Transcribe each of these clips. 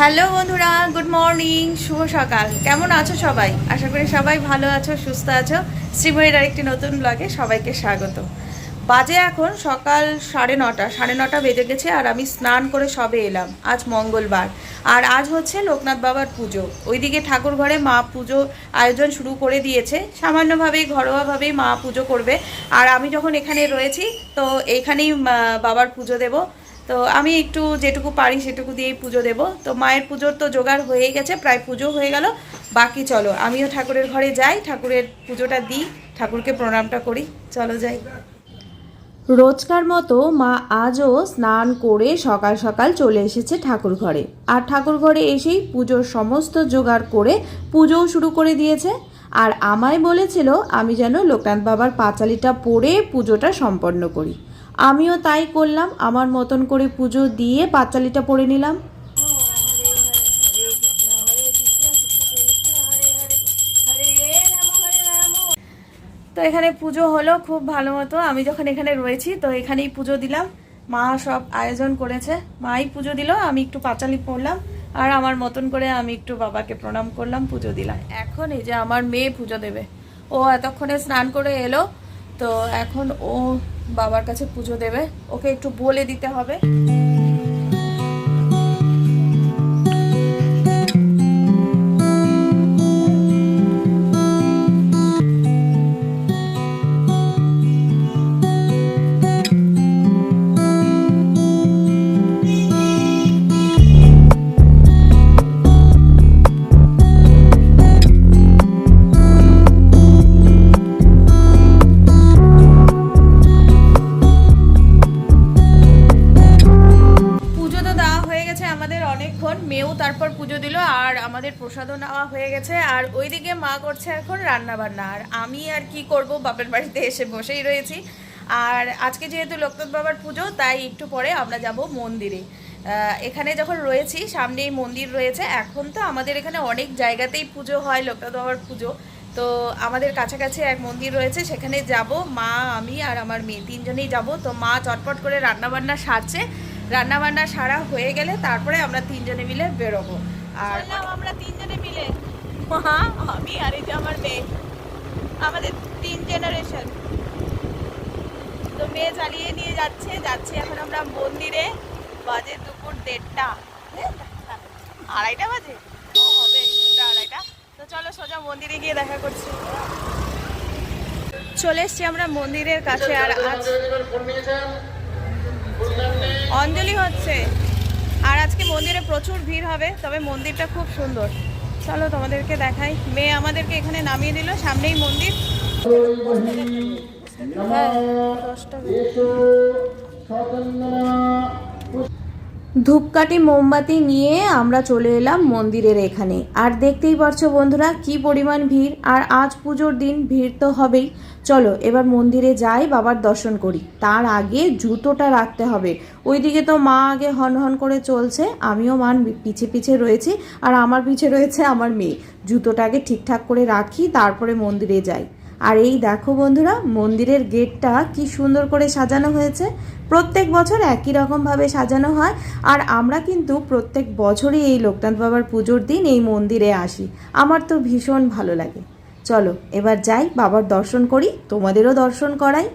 Hello বন্ধুরা good morning শুভ সকাল। কেমন আছো সবাই? আশা করি সবাই ভালো আছো সুস্থ আছো। শ্রীময়ের আরেকটি নতুন ব্লগে সবাইকে স্বাগত। বাজে এখন সকাল সাড়ে নটা সাড়ে নটা বেজে গেছে আর আমি স্নান করে সবে এলাম আজ মঙ্গলবার। আর আজ হচ্ছে লোকনাথ বাবার পুজো। ওইদিকে ঠাকুর ঘরে মা পুজো আয়োজন শুরু করে দিয়েছে। সামান্যভাবেই ঘরোয়াভাবেই মা পুজো করবে। আর আমি যখন এখানে রয়েছি তো এইখানেই আহ, বাবার পুজো দেবো। তো আমি একটু যেটুকু পারি সেটুকু দিয়েই পুজো দেব। তো মায়ের পুজোর তো জোগাড় হয়ে গেছে, প্রায় পুজো হয়ে গেল। বাকি চলো, আমিও ঠাকুরের ঘরে যাই, ঠাকুরের পুজোটা দিই, ঠাকুরকে প্রণামটা করি। চলো যাই। রোজকার মতো মা আজও স্নান করে সকাল সকাল চলে এসেছে ঠাকুর ঘরে। আর ঠাকুর ঘরে এসেই পুজোর সমস্ত জোগাড় করে পুজোও শুরু করে দিয়েছে। আর আমায় বলেছিল, আমি যেন লোকনাথ বাবার পাঁচালিটা পড়ে পুজোটা সম্পন্ন করি। আমিও তাই করলাম, আমার মতন করে পুজো দিয়ে পাঁচালিটা পরে নিলাম। তো এখানে পুজো হলো খুব ভালো মতো, আমি যখন এখানে রয়েছি তো এখানেই পুজো দিলাম। মা সব আয়োজন করেছে, মাই পুজো দিল, আমি একটু পাঁচালি পড়লাম, আর আমার মতন করে আমি একটু বাবাকে প্রণাম করলাম, পুজো দিলাম। এখন এই যে আমার মেয়ে পুজো দেবে। ও এতক্ষণে স্নান করে এলো, তো এখন ও বাবার কাছে পুজো দেবে ওকে একটু বলে দিতে হবে। মেয়েও তারপর পুজো দিল, আর আমাদের প্রসাদও নেওয়া হয়ে গেছে। আর ওইদিকে মা করছে এখন রান্না বান্না আর আমি আর কি করব, বাপের বাড়িতে এসে বসেই রয়েছি। আর আজকে যেহেতু লোকনাথ বাবার পুজো, তাই একটু পরে আমরা যাব মন্দিরে। এখানে যখন রয়েছি, সামনেই মন্দির রয়েছে। এখন তো আমাদের এখানে অনেক জায়গাতেই পুজো হয়, লোকনাথ বাবার পুজো। তো আমাদের কাছাকাছি এক মন্দির রয়েছে, সেখানে যাব। মা, আমি আর আমার মেয়ে তিনজনেই যাব। তো মা চটপট করে রান্নাবান্না সারছে। রান্নাবান্না সারা হয়ে গেলে তারপরে আমরা তিনজনে মিলে বেরোবো আর আমরা তিনজনে মিলে মা আমি আর এই যে আমার মেয়ে আমাদের তিন জেনারেশন তো মেয়ে চালিয়ে নিয়ে যাচ্ছে যাচ্ছি এখন আমরা মন্দিরে বাজে দুপুর দেড়টা আড়াইটা বাজে হবে দুটো আড়াইটা তো চলো সোজা মন্দিরে গিয়ে দেখা করছি চলে এসছি আমরা মন্দিরের কাছে আর আজ অঞ্জলি হচ্ছে। আর আজকে মন্দিরে প্রচুর ভিড় হবে তবে মন্দিরটা খুব সুন্দর। চলো তোমাদেরকে দেখাই। মেয়ে আমাদেরকে এখানে নামিয়ে দিল সামনেই মন্দির। হ্যাঁ, দশটা ধূপকাঠি মোমবাতি নিয়ে আমরা চলে এলাম মন্দিরের এখানে। আর দেখতেই পারছ বন্ধুরা, কি পরিমাণ ভিড়। আর আজ পুজোর দিন ভিড় তো হবেই। চলো, এবার মন্দিরে যাই, বাবার দর্শন করি। তার আগে জুতোটা রাখতে হবে। ওইদিকে তো মা আগে হন হন করে চলছে, আমিও মান পিছে পিছে রয়েছি, আর আমার পিছে রয়েছে আমার মেয়ে। জুতোটাকে ঠিকঠাক করে রাখি, তারপরে মন্দিরে যাই। আর এই দেখো বন্ধুরা, মন্দিরের গেটটা কি সুন্দর করে সাজানো হয়েছে। প্রত্যেক বছর একই রকমভাবে সাজানো হয় আর আমরা কিন্তু প্রত্যেক বছরই এই লোকনাথ বাবার পুজোর দিন এই মন্দিরে আসি। আমার তো ভীষণ ভালো লাগে। চলো, এবার যাই, বাবার দর্শন করি, তোমাদেরও দর্শন করাই।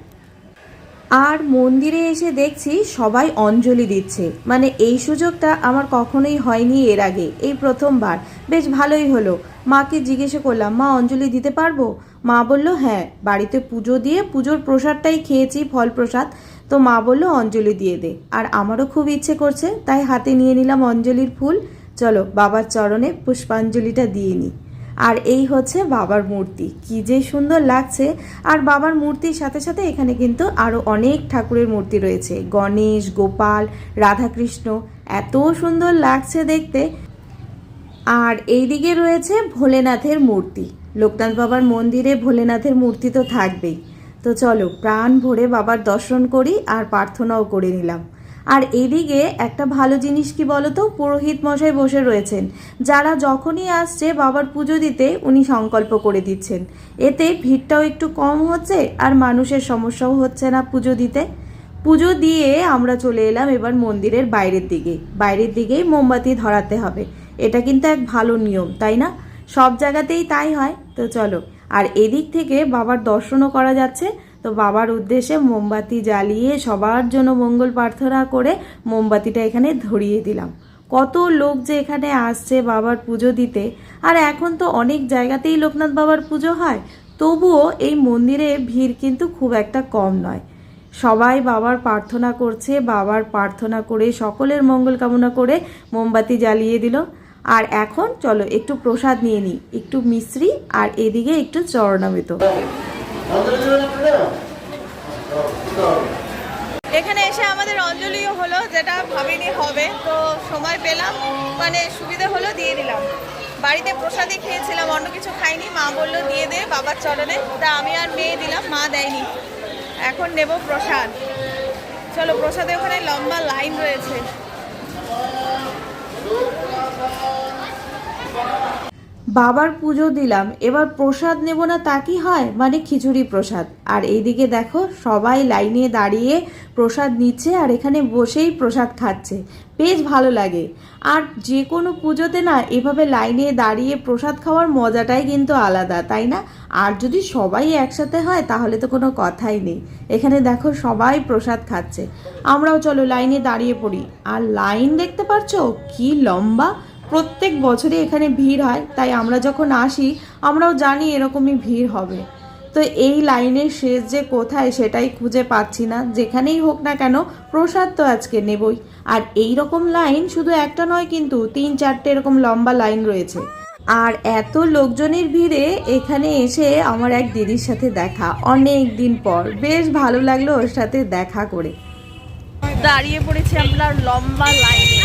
আর মন্দিরে এসে দেখছি সবাই অঞ্জলি দিচ্ছে। মানে এই সুযোগটা আমার কখনোই হয়নি এর আগে, এই প্রথমবার। বেশ ভালোই হলো। মাকে জিজ্ঞেস করলাম, মা, অঞ্জলি দিতে পারব? মা বলল হ্যাঁ বাড়িতে পুজো দিয়ে পুজোর প্রসাদটাই খেয়েছি, ফল প্রসাদ। তো মা বলল, অঞ্জলি দিয়ে দে। আর আমারও খুব ইচ্ছে করছে, তাই হাতে নিয়ে নিলাম অঞ্জলির ফুল। চলো, বাবার চরণে পুষ্পাঞ্জলিটা দিয়ে নিই। আর এই হচ্ছে বাবার মূর্তি। কি যে সুন্দর লাগছে। আর বাবার মূর্তির সাথে সাথে এখানে কিন্তু আরও অনেক ঠাকুরের মূর্তি রয়েছে। গণেশ, গোপাল, রাধাকৃষ্ণ, এত সুন্দর লাগছে দেখতে। আর এইদিকে রয়েছে ভোলেনাথের মূর্তি। লোকনাথ বাবার মন্দিরে ভোলেনাথের মূর্তি তো থাকবেই। তো চলো, প্রাণ ভরে বাবার দর্শন করি আর প্রার্থনাও করে নিলাম। আর এদিকে একটা ভালো জিনিস কি বলতো, পুরোহিত মশাই বসে রয়েছেন। যারা যখনই আসছে বাবার পুজো দিতে, উনি সংকল্প করে দিচ্ছেন। এতে ভিড়টাও একটু কম হচ্ছে আর মানুষের সমস্যাও হচ্ছে না পুজো দিতে। পুজো দিয়ে আমরা চলে এলাম এবার মন্দিরের বাইরের দিকে। বাইরের দিকেই মোমবাতি ধরাতে হবে। এটা কিন্তু এক ভালো নিয়ম, তাই না? সব জায়গাতেই তাই হয়, তো চলো। আর এদিক থেকে বাবার দর্শনও করা যাচ্ছে, তো বাবার উদ্দেশ্যে মোমবাতি জ্বালিয়ে সবার জন্য মঙ্গল প্রার্থনা করে মোমবাতিটা এখানে ধরিয়ে দিলাম। কত লোক যে এখানে আসছে বাবার পুজো দিতে, আর এখন তো অনেক জায়গাতেই লোকনাথ বাবার পুজো হয়, তবুও এই মন্দিরে ভিড় কিন্তু খুব একটা কম নয়। সবাই বাবার প্রার্থনা করছে, বাবার প্রার্থনা করে সকলের মঙ্গল কামনা করে মোমবাতি জ্বালিয়ে দিল। আর এখন চলো একটু প্রসাদ নিয়ে নিই, একটু মিশ্রি আর এদিকে একটু চরণামৃত। এখানে এসে আমাদের অঞ্জলিও হলো, যেটা ভাবিনি হবে। তো সময় পেলাম মানে সুবিধা হলো দিয়ে দিলাম। বাড়িতে প্রসাদই খেয়েছিলাম, অন্য কিছু খাইনি। মা বলল, দিয়ে দে বাবার চরণে। তা আমি আর মেয়ে দিলাম, মা দেয়নি। এখন নেব প্রসাদ। চলো প্রসাদে ওখানে লম্বা লাইন রয়েছে। বাবার পুজো দিলাম, এবার প্রসাদ নেব না তা কি হয়? মানে খিচুড়ি প্রসাদ। আর এইদিকে দেখো, সবাই লাইনে দাঁড়িয়ে প্রসাদ নিচ্ছে আর এখানে বসেই প্রসাদ খাচ্ছে। বেশ ভালো লাগে। আর যে কোনো পুজোতে না, এভাবে লাইনে দাঁড়িয়ে প্রসাদ খাওয়ার মজাটাই কিন্তু আলাদা, তাই না? আর যদি সবাই একসাথে হয়, তাহলে তো কোনো কথাই নেই। এখানে দেখো, সবাই প্রসাদ খাচ্ছে। আমরাও চলো লাইনে দাঁড়িয়ে পড়ি। আর লাইন দেখতে পারছ? কি লম্বা! প্রত্যেক বছরই এখানে ভিড় হয়, তাই আমরা যখন আসি, আমরাও জানি এরকমই ভিড় হবে। তো এই লাইনের শেষ যে কোথায় সেটাই খুঁজে পাচ্ছি না, যেখানেই হোক না কেন প্রসাদ তো আজকে নেবই। আর এই রকম লাইন শুধু একটা নয় কিন্তু তিন চারটে এরকম লম্বা লাইন রয়েছে। আর এত লোকজনের ভিড়ে এখানে এসে আমার এক দিদির সাথে দেখা, অনেক দিন পর। বেশ ভালো লাগল ওর সাথে দেখা করে। দাঁড়িয়ে পড়েছি আমরা লম্বা লাইনে।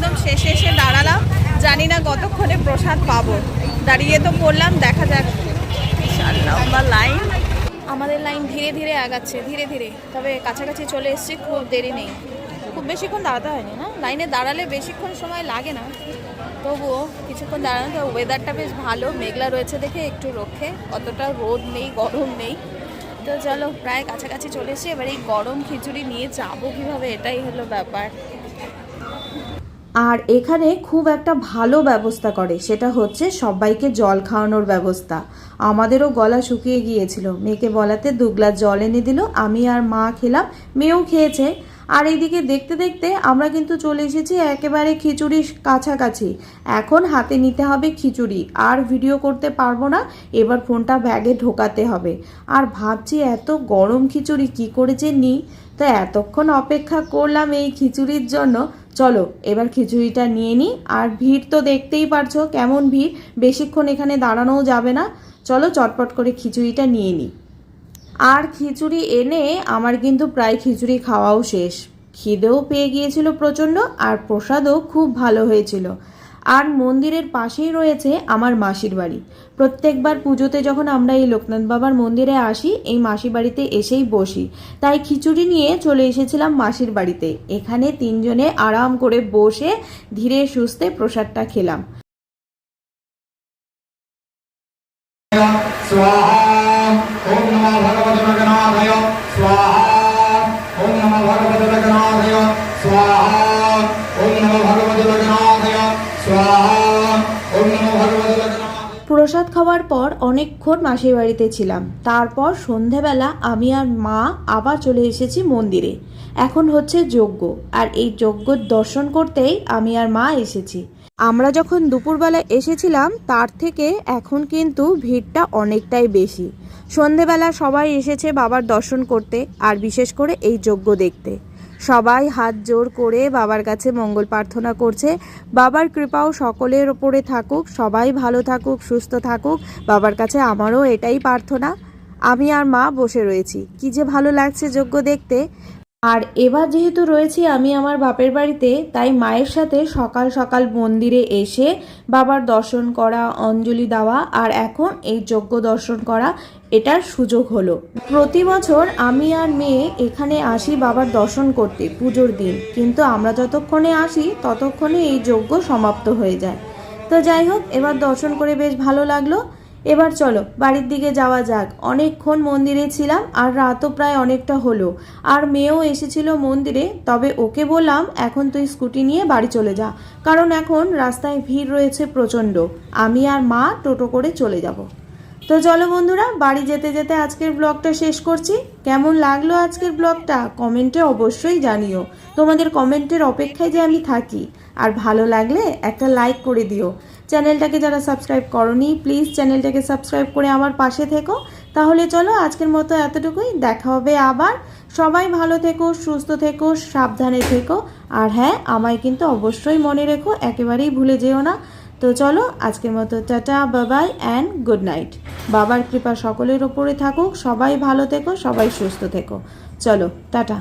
একদম শেষে এসে দাঁড়ালাম। জানি না কতক্ষণে প্রসাদ পাবো। দাঁড়িয়ে তো পড়লাম, দেখা যাক। লম্বা লাইন। আমাদের লাইন ধীরে ধীরে আগাচ্ছে, ধীরে ধীরে। তবে কাছাকাছি চলে এসেছি, খুব দেরি নেই। খুব বেশিক্ষণ দাঁড়াতে হয়নি না? লাইনে দাঁড়ালে বেশিক্ষণ সময় লাগে না। তবুও কিছুক্ষণ দাঁড়ানো তো ওয়েদারটা বেশ ভালো। মেঘলা রয়েছে দেখে একটু রক্ষে। অতটা রোদ নেই, গরম নেই। তো চলো, প্রায় কাছাকাছি চলে এসেছি। এবার এই গরম খিচুড়ি নিয়ে যাব কীভাবে? এটাই হলো ব্যাপার। আর এখানে খুব একটা ভালো ব্যবস্থা করে, সেটা হচ্ছে সবাইকে জল খাওয়ানোর ব্যবস্থা। আমাদেরও গলা শুকিয়ে গিয়েছিল। মেয়েকে বলাতে দু গ্লাস জল এনে দিল। আমি আর মা খেলাম। মেয়েও খেয়েছে। আর এইদিকে দেখতে দেখতে আমরা কিন্তু চলে এসেছি একেবারে খিচুড়ির কাছাকাছি। এখন হাতে নিতে হবে খিচুড়ি। আর ভিডিও করতে পারব না, এবার ফোনটা ব্যাগে ঢোকাতে হবে। আর ভাবছি এত গরম খিচুড়ি, কি করে যে নিই? তো এতক্ষণ অপেক্ষা করলাম এই খিচুড়ির জন্য। চলো, এবার খিচুড়িটা নিয়ে নিই। আর ভিড় তো দেখতেই পারছ, কেমন ভিড়? বেশিক্ষণ এখানে দাঁড়ানোও যাবে না। চলো চটপট করে খিচুড়িটা নিয়ে নিই। আর খিচুড়ি এনে আমার কিন্তু প্রায় খিচুড়ি খাওয়াও শেষ খিদেও পেয়ে গিয়েছিল প্রচণ্ড আর প্রসাদও খুব ভালো হয়েছিল আর মন্দিরের পাশেই রয়েছে আমার মাসির বাড়ি প্রত্যেকবার পুজোতে যখন আমরা এই লোকনাথ বাবার মন্দিরে আসি এই মাসির বাড়িতে এসেই বসি তাই খিচুড়ি নিয়ে চলে এসেছিলাম মাসির বাড়িতে এখানে তিনজনে আরাম করে বসে ধীরে সুস্থে প্রসাদটা খেলাম স্বাহা অনেকক্ষণ মাসির বাড়িতে ছিলাম। তারপর সন্ধেবেলা আমি আর মা আবার চলে এসেছি মন্দিরে। এখন হচ্ছে যজ্ঞ, আর এই যজ্ঞ দর্শন করতেই আমি আর মা এসেছি। আমরা যখন দুপুরবেলা এসেছিলাম, তার থেকে এখন কিন্তু ভিড়টা অনেকটাই বেশি। সন্ধেবেলা সবাই এসেছে বাবার দর্শন করতে, আর বিশেষ করে এই যজ্ঞ দেখতে। সবাই হাত জোর করে বাবার কাছে মঙ্গল প্রার্থনা করছে। বাবার কৃপাও সকলের ওপরে থাকুক, সবাই ভালো থাকুক, সুস্থ থাকুক। বাবার কাছে আমারও এটাই প্রার্থনা। আমি আর মা বসে রয়েছি। কি যে ভালো লাগছে যোগ্য দেখতে। আর এবার যেহেতু রয়েছি আমি আমার বাপের বাড়িতে, তাই মায়ের সাথে সকাল সকাল মন্দিরে এসে বাবার দর্শন করা, অঞ্জলি দেওয়া আর এখন এই যজ্ঞ দর্শন করা, এটার সুযোগ হলো। প্রতি বছর আমি আর মেয়ে এখানে আসি বাবার দর্শন করতে, পুজোর দিন। কিন্তু আমরা যতক্ষণে আসি, ততক্ষণে এই যজ্ঞ সমাপ্ত হয়ে যায়। তো যাই হোক, এবার দর্শন করে বেশ ভালো লাগল। এবার চলো, বাড়ির দিকে যাওয়া যাক। অনেকক্ষণ মন্দিরে ছিলাম আর রাতও প্রায় অনেকটা হলো। আর মেয়েও এসেছিল মন্দিরে, তবে ওকে বললাম, এখন তুই স্কুটি নিয়ে বাড়ি চলে যা, কারণ এখন রাস্তায় ভিড় রয়েছে প্রচণ্ড। আমি আর মা টোটো করে চলে যাব। তো চলো বন্ধুরা, বাড়ি যেতে যেতে আজকের ব্লগটা শেষ করছি। কেমন লাগল আজকের ব্লগটা, কমেন্টে অবশ্যই জানিও। তোমাদের কমেন্টের অপেক্ষায় যে আমি থাকি। আর ভালো লাগলে একটা লাইক করে দিও। চ্যানেলটাকে যারা সাবস্ক্রাইব করনি প্লিজ চ্যানেলটাকে সাবস্ক্রাইব করে আমার পাশে থেকো। তাহলে চলো আজকের মতো এতটুকুই। দেখা হবে আবার। সবাই ভালো থেকো, সুস্থ থেকো, সাবধানে থেকো। আর হ্যাঁ আমায় কিন্তু অবশ্যই মনে রেখো, একেবারেই ভুলে যেও না। তো চলো, আজকের মতো টাটা বাবাই অ্যান্ড গুড নাইট বাবার কৃপা সকলের ওপরে থাকুক। সবাই ভালো থেকো, সবাই সুস্থ থেকো। চলো, টাটা।